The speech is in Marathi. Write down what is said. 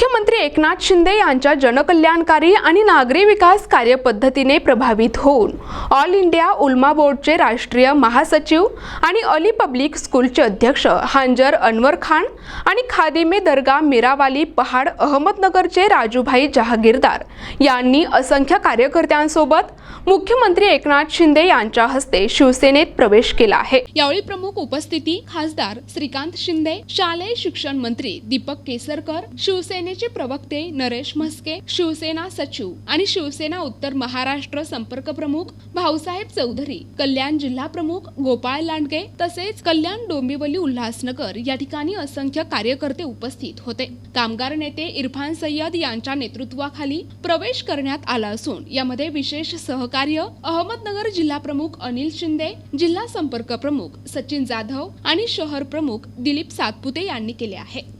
मुख्यमंत्री एकनाथ शिंदे यांच्या जनकल्याणकारी आणि नागरी विकास कार्यपद्धतीने प्रभावित होऊन ऑल इंडिया उल्मा बोर्डचे राष्ट्रीय महासचिव आणि अली पब्लिक स्कूलचे अध्यक्ष हांजर अनवर खान आणि खादिमे दर्गा मिरावाली पहाड अहमदनगरचे राजूभाई जहागीरदार यांनी असंख्य कार्यकर्त्यांसोबत मुख्यमंत्री एकनाथ शिंदे यांच्या हस्ते शिवसेनेत प्रवेश केला आहे. यावेळी प्रमुख उपस्थिती खासदार श्रीकांत शिंदे शालेय शिक्षण मंत्री दीपक केसरकर शिवसेने शिवसेनेचे प्रवक्ते नरेश म्हस्के शिवसेना सचिव आणि शिवसेना उत्तर महाराष्ट्र संपर्क प्रमुख भाऊसाहेब चौधरी कल्याण जिल्हा प्रमुख गोपाळ लांडगे तसेच कल्याण डोंबिवली उल्हासनगर या ठिकाणी असंख्य कार्यकर्ते उपस्थित होते. कामगार नेते इरफान सय्यद यांच्या नेतृत्वाखाली प्रवेश करण्यात आला असून यामध्ये विशेष सहकार्य अहमदनगर जिल्हा प्रमुख अनिल शिंदे जिल्हा संपर्क प्रमुख सचिन जाधव आणि शहर प्रमुख दिलीप सातपुते यांनी केले आहे.